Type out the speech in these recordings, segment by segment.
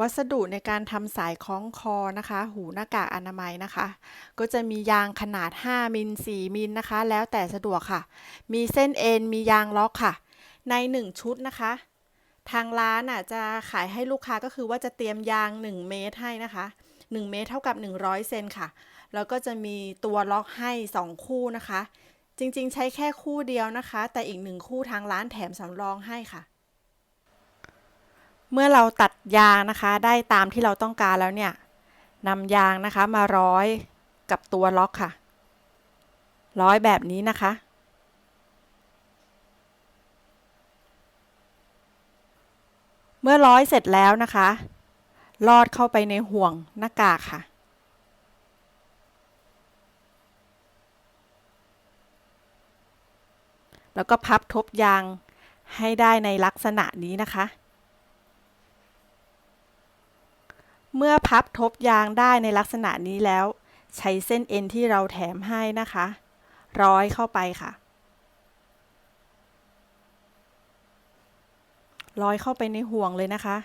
วัสดุในการทำสายคล้องคอนะคะ หูหน้ากากอนามัยนะคะ ก็จะมียางขนาด 5 มิล 4 มิลนะคะ แล้วแต่สะดวกค่ะ มีเส้นเอ็น มียางล็อกค่ะ ใน 1 ชุดนะคะ ทางร้านอะจะขายให้ลูกค้าก็คือว่าจะเตรียมยาง 1 เมตรให้นะคะ 1 เมตรเท่ากับ 100 เซนค่ะ แล้วก็จะมีตัวล็อกให้ 2 คู่นะคะ จริงๆ ใช้แค่คู่เดียวนะคะ แต่อีกหนึ่งคู่ทางร้านแถมสำรองให้ค่ะ เมื่อเราตัดยางนะคะได้ตามที่เราต้องการแล้วเนี่ยนำยางนะคะมาร้อยกับตัวล็อกค่ะ ร้อยแบบนี้นะคะ เมื่อร้อยเสร็จแล้วนะคะ ลอดเข้าไปในห่วงหน้ากากค่ะแล้วก็พับทบยางให้ได้ในลักษณะนี้นะคะ เมื่อพับทบยางได้ในลักษณะนี้แล้ว ใช้เส้นเอ็นที่เราแถมให้นะคะ ร้อยเข้าไปค่ะ ร้อยเข้าไปในห่วงเลยนะคะ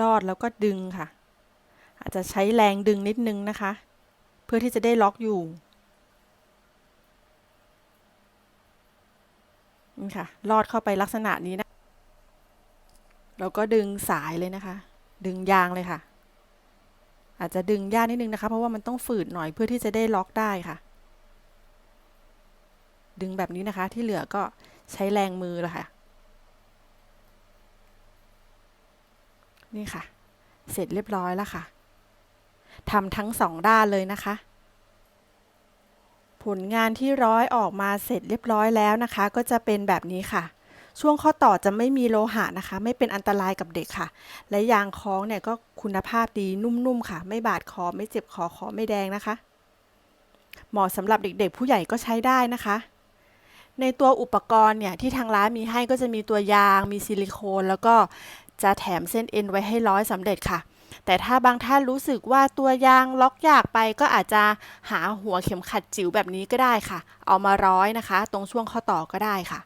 ลอดแล้วก็ดึงค่ะ อาจจะใช้แรงดึงนิดนึงนะคะ เพื่อที่จะได้ล็อกอยู่ ค่ะลอดเข้าไปลักษณะนี้นะแล้วก็ดึงสายเลยนะคะ ดึงยางเลยค่ะ อาจจะดึงยากนิดนึงนะคะ เพราะว่ามันต้องฝืดหน่อยเพื่อที่จะได้ล็อกได้ค่ะ ดึงแบบนี้นะคะ ที่เหลือก็ใช้แรงมือละค่ะ นี่ค่ะ เสร็จเรียบร้อยแล้วค่ะทำทั้งสองด้านเลยนะคะ ลงานที่ร้อยออกมาเสร็จเรียบร้อยแล้วนะคะ ก็จะเป็นแบบนี้ค่ะ ช่วงข้อต่อจะไม่มีโลหะนะคะ ไม่เป็นอันตรายกับเด็กค่ะ และยางคล้องเนี่ยก็คุณภาพดีนุ่มๆค่ะ ไม่บาดคอไม่เจ็บคอคอไม่แดงนะคะ เหมาะสำหรับเด็กๆ ผู้ใหญ่ก็ใช้ได้นะคะในตัวอุปกรณ์เนี่ยที่ทางร้านมีให้ก็จะมีตัวยาง มีซิลิโคน แล้วก็จะแถมเส้นเอ็นไว้ให้ร้อยสำเร็จค่ะ แต่ถ้าบางท่านรู้สึกว่าตัวยางล็อกยากไปก็อาจจะหาหัวเข็มขัดจิ๋วแบบนี้ก็ได้ค่ะ เอามาร้อยนะคะ ตรงช่วงข้อต่อก็ได้ค่ะ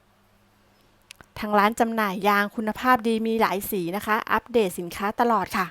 ทางร้านจำหน่ายยางคุณภาพดีมีหลายสีนะคะ อัปเดตสินค้าตลอดค่ะ